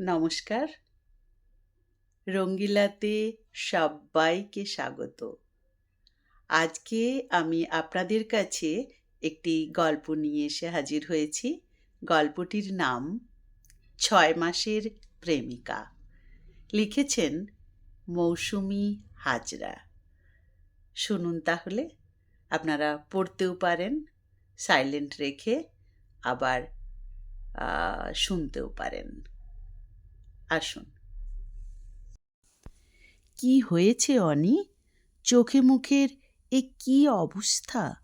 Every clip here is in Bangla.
নমস্কার। রঙ্গিলাতে সবাইকে স্বাগত। আজকে আমি আপনাদের কাছে একটি গল্প নিয়ে এসে হাজির হয়েছি। গল্পটির নাম ছয় মাসের প্রেমিকা। লিখেছেন মৌসুমি হাজরা। শুনুন তাহলে, আপনারা পড়তেও পারেন, সাইলেন্ট রেখে আবার শুনতেও পারেন। আসুন। কি হয়েছে, অনি? চোখে মুখের এ কি অবস্থা?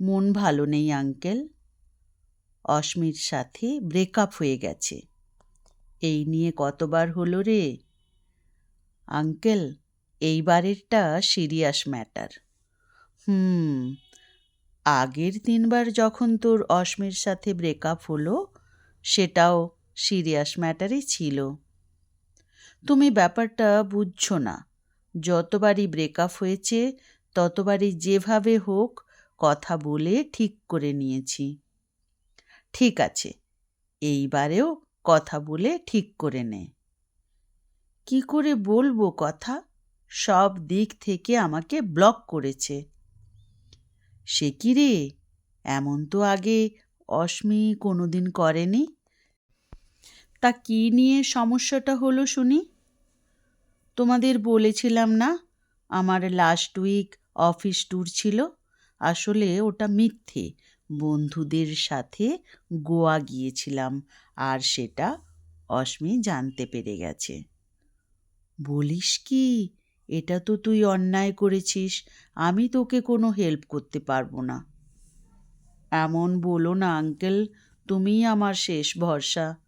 মন ভালো নেই, আঙ্কেল। অস্মির সাথে ব্রেকআপ হয়ে গেছে। এই নিয়ে কতবার হলো রে? আঙ্কেল, এইবারেরটা সিরিয়াস ম্যাটার। হুম, আগের তিনবার যখন তোর অস্মির সাথে ব্রেকআপ হলো, সেটাও সিরিয়াস ম্যাটারই ছিল। তুমি ব্যাপারটা বুঝছ না। যতবারই ব্রেকআপ হয়েছে, ততবারই যেভাবে হোক কথা বলে ঠিক করে নিয়েছি। ঠিক আছে, এইবারেও কথা বলে ঠিক করে নে। কি করে বলব কথা? সব দিক থেকে আমাকে ব্লক করেছে। সে কি রে? এমন তো আগে অস্মি কোনোদিন করেনি? তা কি নিয়ে সমস্যাটা হলো শুনি? তোমাদের বলেছিলাম না, আমার লাস্ট উইক অফিস ট্যুর ছিল। আসলে ওটা মিথ্যে। বন্ধুদের সাথে গোয়া গিয়েছিলাম, আর সেটা অস্মি জানতে পেরে গেছে। বলিস কি? এটা তো তুই অন্যায় করেছিস, আমি তোকে কোনো হেল্প করতে পারব না। এমন বলো না আঙ্কেল তুমিই আমার শেষ ভরসা।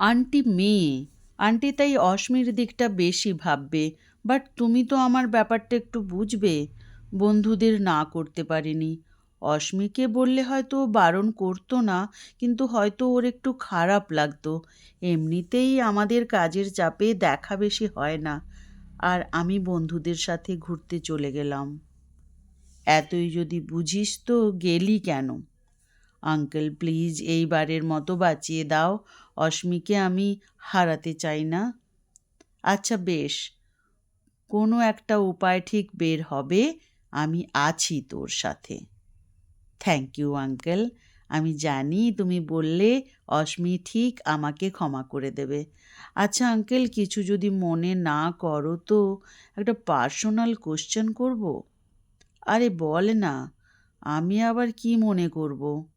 আন্টি মেয়ে। আন্টি তাই অস্মির দিকটা বেশি ভাববে। বাট তুমি তো আমার ব্যাপারটা একটু বুঝবে। বন্ধুদের না করতে পারিনি। অস্মিকে বললে হয়তো বারণ করতো না, কিন্তু হয়তো ওর একটু খারাপ লাগতো। এমনিতেই আমাদের কাজের চাপে দেখা বেশি হয় না। আর আমি বন্ধুদের সাথে ঘুরতে চলে গেলাম। এতই যদি বুঝিস তো গেলি কেন? আঙ্কেল, প্লিজ এইবারের মতো বাঁচিয়ে দাও। অস্মিকে আমি হারাতে চাই না। আচ্ছা বেশ। কোনো একটা উপায় ঠিক বের হবে। আমি আছি তোর সাথে। Thank you, uncle. আমি জানি তুমি বললে অস্মি ঠিক আমাকে ক্ষমা করে দেবে। আচ্ছা আঙ্কেল, কিছু যদি মনে না করো তো একটা পার্সোনাল কোশ্চেন করব? আরে, বল না। আমি আবার কি মনে করব?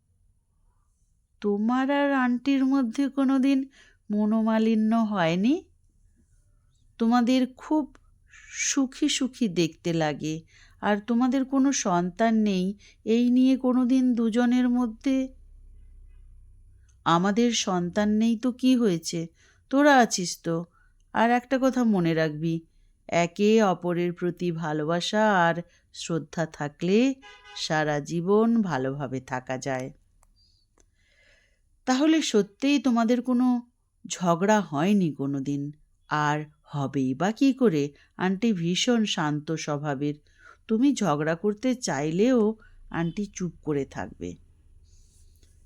তোমার আর আন্টির মধ্যে কোনো দিন মনোমালিন্য হয়নি? তোমাদের খুব সুখী সুখী দেখতে লাগে, আর তোমাদের কোনো সন্তান নেই, এই নিয়ে কোনো দিন দুজনের মধ্যে? আমাদের সন্তান নেই তো কি হয়েছে? তোরা আছিস তো। আর একটা কথা মনে রাখবি, একে অপরের প্রতি ভালোবাসা আর শ্রদ্ধা থাকলে সারা জীবন ভালোভাবে থাকা যায়। তাহলে সত্যিই তোমাদের কোনো ঝগড়া হয়নি কোনো দিন আর হবেই বা কী করে? আন্টি ভীষণ শান্ত স্বভাবের। তুমি ঝগড়া করতে চাইলেও আন্টি চুপ করে থাকবে।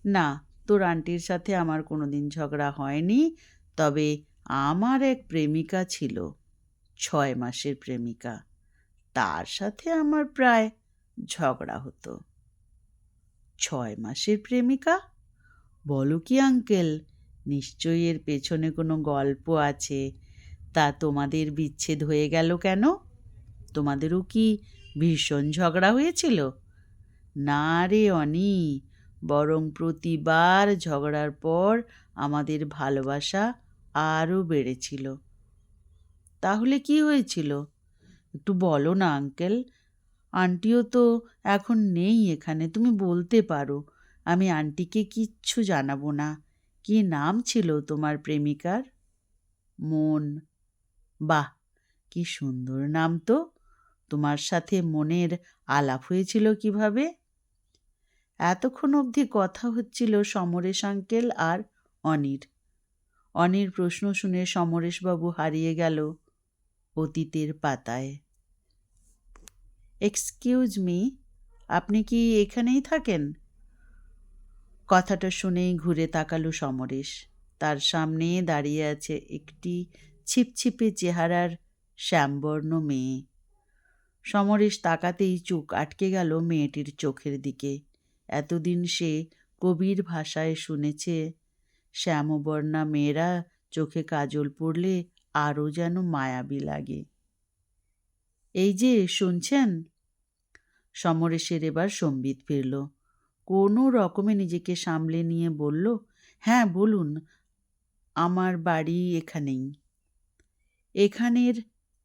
না, তোর আন্টির সাথে আমার কোনো দিন ঝগড়া হয়নি, তবে আমার এক প্রেমিকা ছিল, ছয় মাসের প্রেমিকা। তার সাথে আমার প্রায় ঝগড়া হতো। ছয় মাসের প্রেমিকা? বলো কি, আঙ্কেল? নিশ্চয়ই এর পেছনে কোনো গল্প আছে। তা তোমাদের বিচ্ছেদ হয়ে গেল কেন? তোমাদেরও কি ভীষণ ঝগড়া হয়েছিল? না রে অনি, বরং প্রতিবার ঝগড়ার পর আমাদের ভালোবাসা আরও বেড়েছিল। তাহলে কি হয়েছিল? একটু বলো না, আঙ্কেল। আন্টিও তো এখন নেই এখানে, তুমি বলতে পারো। আমি আন্টিকে কিচ্ছু জানাব না। কি নাম ছিল তোমার প্রেমিকার? মন। বাহ, কি সুন্দর নাম তো। তোমার সাথে মনের আলাপ হয়েছিল কীভাবে? এতক্ষণ অবধি কথা হচ্ছিল সমরেশ আঙ্কেল আর অনির। অনির প্রশ্ন শুনে সমরেশবাবু হারিয়ে গেল অতীতের পাতায়। এক্সকিউজ মি আপনি কি এখানেই থাকেন? কথাটা শুনেই ঘুরে তাকালো সমরেশ। তার সামনে দাঁড়িয়ে আছে একটি ছিপছিপে চেহারার শ্যামবর্ণ মেয়ে। সমরেশ তাকাতেই চোখ আটকে গেল মেয়েটির চোখের দিকে। এতদিন সে কবির ভাষায় শুনেছে, শ্যামবর্ণা মেয়েরা চোখে কাজল পড়লে আরও যেন মায়াবী লাগে। এই যে, শুনছেন? সমরেশের এবার সম্বিত ফিরল। কোনো রকমে নিজেকে সামলে নিয়ে বলল হ্যাঁ বলুন, আমার বাড়ি এখানেই। এখানের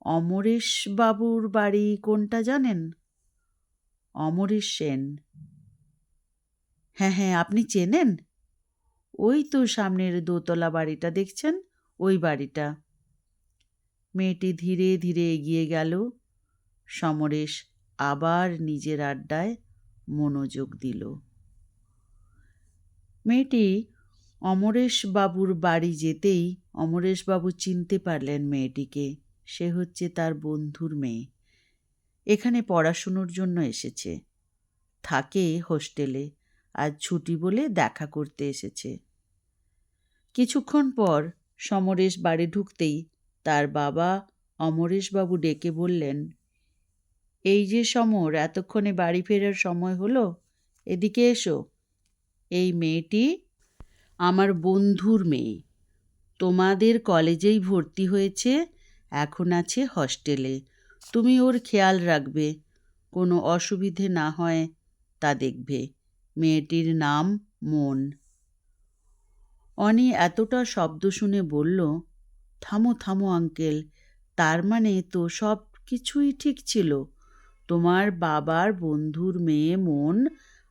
অমরেশ বাবুর বাড়ি কোনটা জানেন? অমরেশ সেন। হ্যাঁ হ্যাঁ আপনি চেনেন? ওই তো সামনের দোতলা বাড়িটা দেখছেন? ওই বাড়িটা। মেয়েটি ধীরে ধীরে এগিয়ে গেল। সমরেশ আবার নিজের আড্ডায় মনোযোগ দিল। মেয়েটি অমরেশ বাবুর বাড়ি যেতেই অমরেশবাবু চিনতে পারলেন মেয়েটিকে। সে হচ্ছে তার বন্ধুর মেয়ে। এখানে পড়াশুনোর জন্য এসেছে। থাকে হোস্টেলে। আজ ছুটি বলে দেখা করতে এসেছে। কিছুক্ষণ পর সমরেশ বাড়ি ঢুকতেই তার বাবা অমরেশবাবু ডেকে বললেন, এই যে সমর, এতক্ষণে বাড়ি ফেরার সময় হলো? এদিকে এসো। এই মেয়েটি আমার বন্ধুর মেয়ে। তোমাদের কলেজেই ভর্তি হয়েছে, এখন আছে হস্টেলে। তুমি ওর খেয়াল রাখবে, কোনো অসুবিধে না হয় তা দেখবে। মেয়েটির নাম মন। অনি এতটা শব্দ শুনে বলল, থামো থামো আঙ্কেল, তার মানে তো সব কিছুই ঠিক ছিল। তোমার বাবার বন্ধুর মেয়ে মন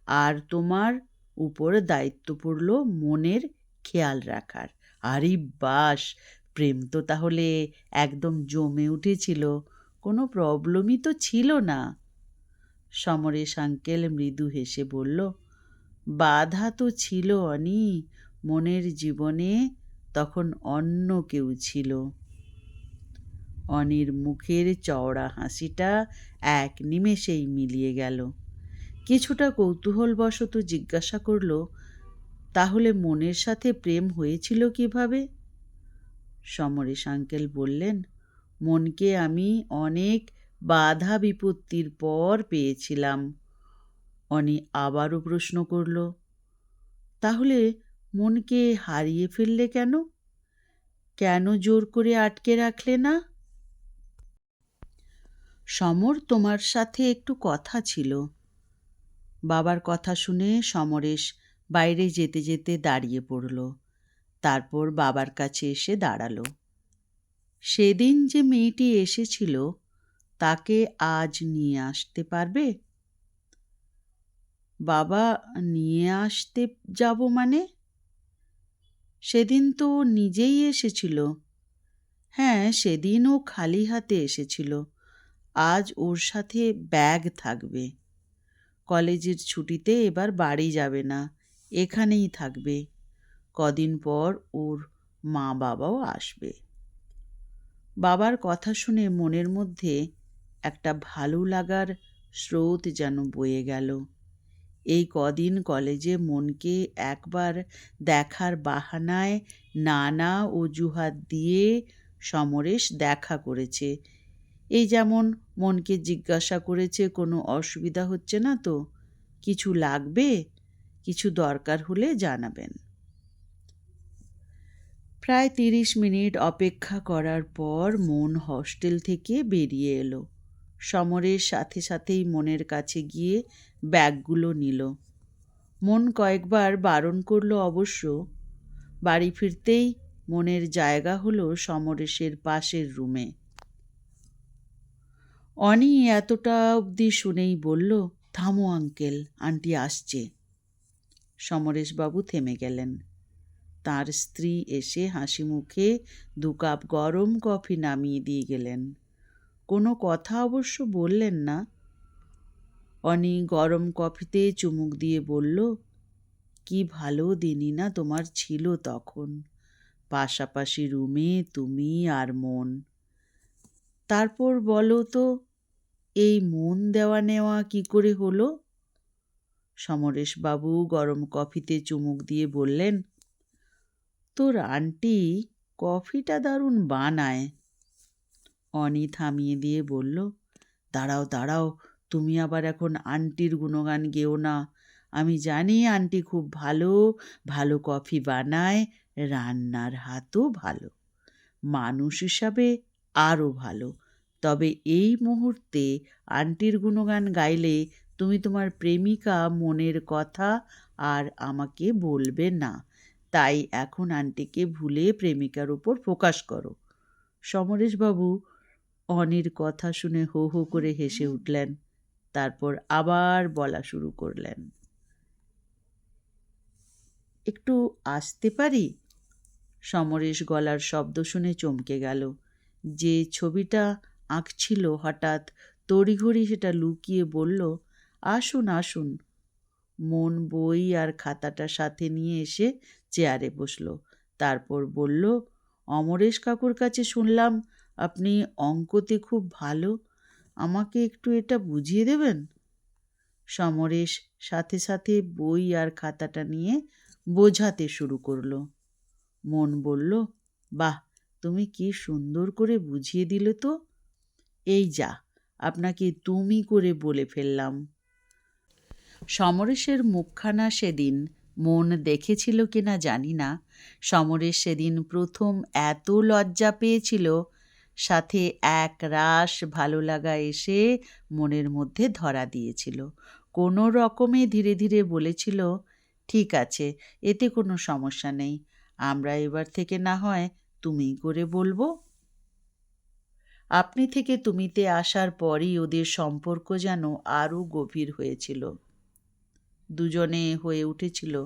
আর তোমার উপর দায়িত্ব পড়ল মনের খেয়াল রাখার। আরে বাস, প্রেম তো তাহলে একদম জমে উঠেছিল, কোনো প্রবলেমই তো ছিল না। সমরেশ আঙ্কেল মৃদু হেসে বলল, বাধা তো ছিল অনি, মনের জীবনে তখন অন্য কেউ ছিল। অনির মুখের চওড়া হাসিটা এক নিমেষেই মিলিয়ে গেল। কিছুটা কৌতূহলবশত জিজ্ঞাসা করল, তাহলে মনের সাথে প্রেম হয়েছিল কীভাবে? সমরেশ আঙ্কেল বললেন, মনকে আমি অনেক বাধা বিপত্তির পর পেয়েছিলাম। অনি আবারও প্রশ্ন করল, তাহলে মনকে হারিয়ে ফেললে কেন? কেন জোর করে আটকে রাখলে না? সমর তোমার সাথে একটু কথা ছিল। বাবার কথা শুনে সমরেশ বাইরে যেতে যেতে দাঁড়িয়ে পড়ল। তারপর বাবার কাছে এসে দাঁড়াল। সেদিন যে মেয়েটি এসেছিল, তাকে আজ নিয়ে আসতে পারবে? বাবা, নিয়ে আসতে যাব মানে? সেদিন তো নিজেই এসেছিল। হ্যাঁ সেদিন ও খালি হাতে এসেছিল। আজ ওর সাথে ব্যাগ থাকবে। কলেজের ছুটিতে এবার বাড়ি যাবে না, এখানেই থাকবে। কদিন পর ওর মা বাবাও আসবে। বাবার কথা শুনে মনের মধ্যে একটা ভালো লাগার স্রোত যেন বয়ে গেল। এই কদিন কলেজে মনকে একবার দেখার বাহানায় নানা অজুহাত দিয়ে সমরেশ দেখা করেছে। এই যেমন মনকে জিজ্ঞাসা করেছে, কোনো অসুবিধা হচ্ছে না তো? কিছু লাগবে? কিছু দরকার হলে জানাবেন। প্রায় তিরিশ মিনিট অপেক্ষা করার পর মন হস্টেল থেকে বেরিয়ে এলো। সমরের সাথে সাথেই মনের কাছে গিয়ে ব্যাগগুলো নিল। মন কয়েকবার বারণ করল অবশ্য। বাড়ি ফিরতেই মনের জায়গা হলো সমরেশের পাশের রুমে। অনি এতটা অবধি শুনেই বলল, থামো আঙ্কেল, আন্টি আসছে। সমরেশবাবু থেমে গেলেন। তার স্ত্রী এসে হাসি মুখে দু কাপ গরম কফি নামিয়ে দিয়ে গেলেন। কোনো কথা অবশ্য বললেন না। অনি গরম কফিতে চুমুক দিয়ে বলল, কি ভালো দিনই না তোমার ছিল তখন। পাশাপাশি রুমে তুমি আর মন। তারপর বলো তো, এই মন দেওয়া নেওয়া কি করে হলো? সমরেশবাবু গরম কফিতে চুমুক দিয়ে বললেন, তোর আন্টি কফিটা দারুণ বানায়। অনি থামিয়ে দিয়ে বলল, দাঁড়াও দাঁড়াও, তুমি আবার এখন আন্টির গুণগান গেও না। আমি জানি আন্টি খুব ভালো ভালো কফি বানায়, রান্নার হাতও ভালো। মানুষ হিসাবে আরও ভালো। তবে এই মুহূর্তে আন্টির গুণগান গাইলে তুমি তোমার প্রেমিকা মনের কথা আর আমাকে বলবে না। তাই এখন আন্টিকে ভুলে প্রেমিকার উপর ফোকাস করো। সমরেশবাবু অনির কথা শুনে হো হো করে হেসে উঠলেন। তারপর আবার বলা শুরু করলেন। একটু আসতে পারি? সমরেশ গলার শব্দ শুনে চমকে গেল। যে ছবিটা আঁকছিল হঠাৎ তড়িঘড়ি সেটা লুকিয়ে বলল, আসুন আসুন। মন বই আর খাতাটা সাথে নিয়ে এসে চেয়ারে বসল। তারপর বলল, অমরেশ কাকুর কাছে শুনলাম আপনি অঙ্কতে খুব ভালো। আমাকে একটু এটা বুঝিয়ে দেবেন? সমরেশ সাথে সাথে বই আর খাতাটা নিয়ে বোঝাতে শুরু করল। মন বলল, বাহ! তুমি কি সুন্দর করে বুঝিয়ে দিলে তো? এই যা, আপনাকে তুমি করে বলে ফেললাম। সমরেশের মুখখানা সেদিন মন দেখেছিল কিনা জানি না। সমরেশ সেদিন প্রথম এত লজ্জা পেয়েছিল, সাথে এক রাস ভালো লাগা এসে মনের মধ্যে ধরা দিয়েছিল। কোনো রকমে ধীরে ধীরে বলেছিল, ঠিক আছে, এতে কোনো সমস্যা নেই, আমরা এবার থেকে না হয় তুমি করে বলব। আপনি থেকে তুমিতে আসার পরই ওদের সম্পর্ক যেন আরও গভীর হয়েছিল। দুজনে হয়ে উঠেছিল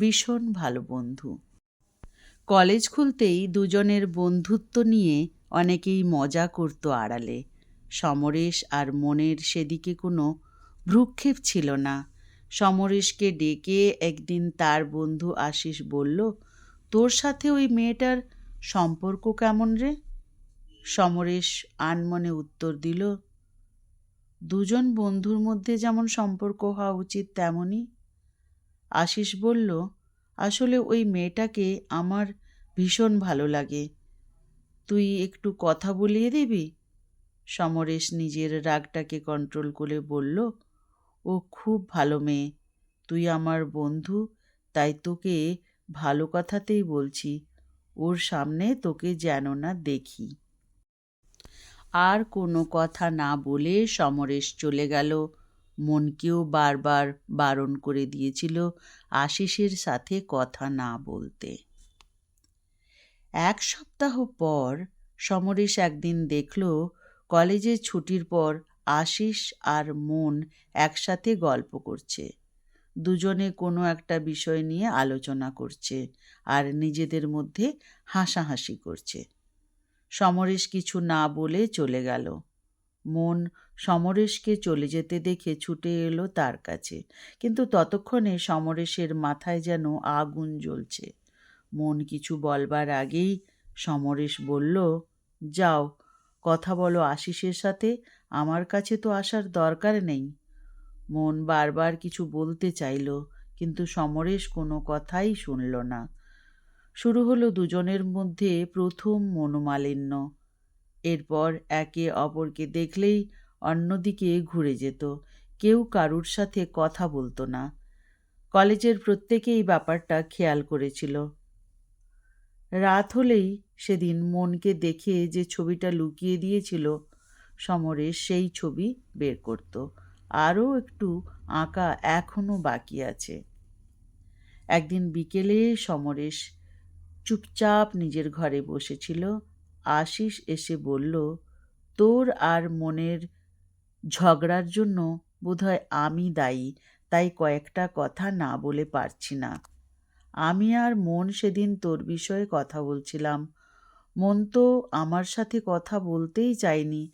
ভীষণ ভালো বন্ধু। কলেজ খুলতেই দুজনের বন্ধুত্ব নিয়ে অনেকেই মজা করত আড়ালে। সমরেশ আর মনের সেদিকে কোনো ভ্রুক্ষেপ ছিল না। সমরেশকে ডেকে একদিন তার বন্ধু আশিস বলল, তোর সাথে ওই মেয়েটার সম্পর্ক কেমন রে? সমরেশ আনমনে উত্তর দিল, দুজন বন্ধুর মধ্যে যেমন সম্পর্ক হওয়া উচিত তেমনই। আশিস বলল, আসলে ওই মেয়েটাকে আমার ভীষণ ভালো লাগে। তুই একটু কথা বলিয়ে দিবি? সমরেশ নিজের রাগটাকে কন্ট্রোল করে বলল, ও খুব ভালো মেয়ে। তুই আমার বন্ধু, তাই তোকে ভালো কথাতেই বলছি। ওর সামনে তোকে যেন না দেখি। আর কোনো কথা না বলে সমরেশ চলে গেল। মনকেও বারবার বারণ করে দিয়েছিল আশিসের সাথে কথা না বলতে। এক সপ্তাহ পর সমরেশ একদিন দেখল কলেজের ছুটির পর আশিস আর মন একসাথে গল্প করছে। দুজনে কোনো একটা বিষয় নিয়ে আলোচনা করছে আর নিজেদের মধ্যে হাসাহাসি করছে। সমরেশ কিছু না বলে চলে গেল। মন সমরেশকে চলে যেতে দেখে ছুটে এলো তার কাছে। কিন্তু ততক্ষণে সমরেশের মাথায় যেন আগুন জ্বলছে। মন কিছু বলবার আগেই সমরেশ বলল, যাও, কথা বলো আশিসের সাথে। আমার কাছে তো আসার দরকার নেই। মন বারবার কিছু বলতে চাইল, কিন্তু সমরেশ কোনো কথাই শুনল না। শুরু হলো দুজনের মধ্যে প্রথম মনোমালিন্য। এরপর একে অপরকে দেখলেই অন্যদিকে ঘুরে যেত, কেউ কারুর সাথে কথা বলতো না। কলেজের প্রত্যেকেই ব্যাপারটা খেয়াল করেছিল। রাত হলেই সেদিন মনকে দেখে যে ছবিটা লুকিয়ে দিয়েছিল, সমরেশ সেই ছবি বের করত। আরও একটু আঁকা এখনও বাকি আছে। একদিন বিকেলে সমরেশ চুপচাপ নিজের ঘরে বসেছিল। আশিস এসে বলল, তোর আর মনের ঝগড়ার জন্য বোধহয় আমি দায়ী, তাই কয়েকটা কথা না বলে পারছি না। আমি আর মন সেদিন তোর বিষয়ে কথা বলছিলাম। মন তো আমার সাথে কথা বলতেই চায়নি,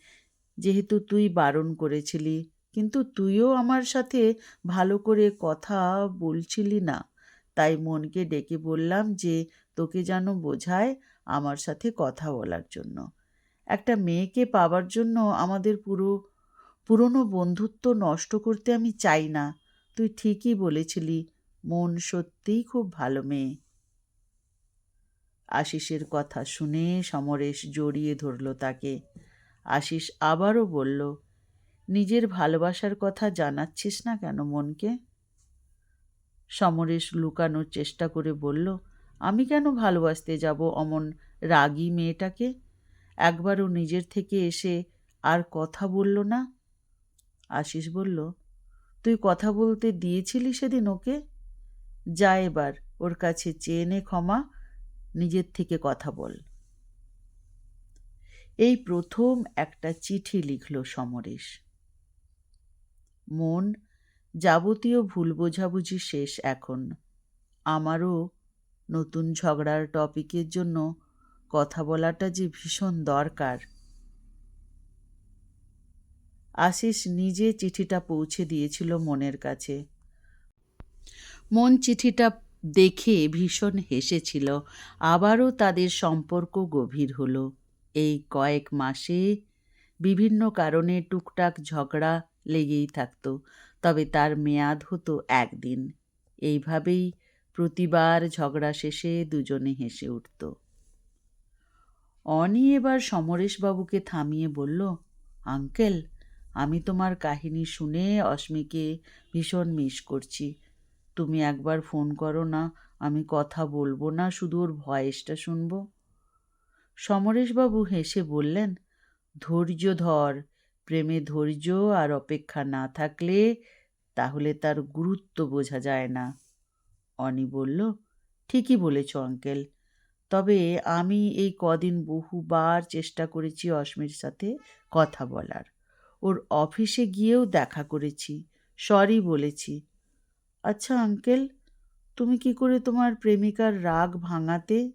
যেহেতু তুই বারণ করেছিলি। কিন্তু তুইও আমার সাথে ভালো করে কথা বলছিলি না। তাই মনকে ডেকে বললাম যে, তোকে যেন বোঝায় আমার সাথে কথা বলার জন্য। একটা মেয়েকে পাবার জন্য আমাদের পুরো, পুরনো বন্ধুত্ব নষ্ট করতে আমি চাই না। তুই ঠিকই বলেছিলি, মন সত্যিই খুব ভালো মেয়ে। আশিসের কথা শুনে সমরেশ জড়িয়ে ধরল তাকে। আশিস আবারও বলল নিজের ভালোবাসার কথা জানাচ্ছিস না কেন মনকে? সমরেশ লুকানোর চেষ্টা করে বলল, আমি কেন ভালোবাসতে যাব অমন রাগী মেয়েটাকে? একবারও নিজের থেকে এসে আর কথা বলল না? আশিস বলল, তুই কথা বলতে দিয়েছিলি সেদিন ওকে? যা এবার, ওর কাছে চেয়ে নে ক্ষমা, নিজের থেকে কথা বল। এই প্রথম একটা চিঠি লিখল সমরেশ। মন যাবতীয় ভুল বোঝাবুঝি শেষ এখন। আমারও নতুন ঝগড়ার টপিকের জন্য কথা বলাটা যে ভীষণ দরকার। আশিস নিজে চিঠিটা পৌঁছে দিয়েছিল মনের কাছে। মন চিঠিটা দেখে ভীষণ হেসেছিল। আবারও তাদের সম্পর্ক গভীর হলো। এই কয়েক মাসে বিভিন্ন কারণে টুকটাক ঝগড়া লেগেই থাকতো, তবে তার মেয়াদ হতো একদিন। এইভাবেই প্রতিবার ঝগড়া শেষে দুজনে হেসে উঠত। অনি এবার সমরেশবাবুকে থামিয়ে বলল, আঙ্কেল, আমি তোমার কাহিনী শুনে অস্মিকে ভীষণ মিস করছি। তুমি একবার ফোন করো না, আমি কথা বলব না, শুধু ওর ভয়েসটা শুনব। সমরেশবাবু হেসে বললেন, ধৈর্য ধর প্রেমে ধৈর্য আর অপেক্ষা না থাকলে তাহলে তার গুরুত্ব বোঝা যায় না। অনি বলল, ঠিকই বলেছ, আঙ্কেল। তবে আমি এই কদিন বহুবার চেষ্টা করেছি অস্মির সাথে কথা বলার। ওর অফিসে গিয়েও দেখা করেছি, সরি বলেছি। আচ্ছা আঙ্কেল, তুমি কি করে তোমার প্রেমিকার রাগ ভাঙাতে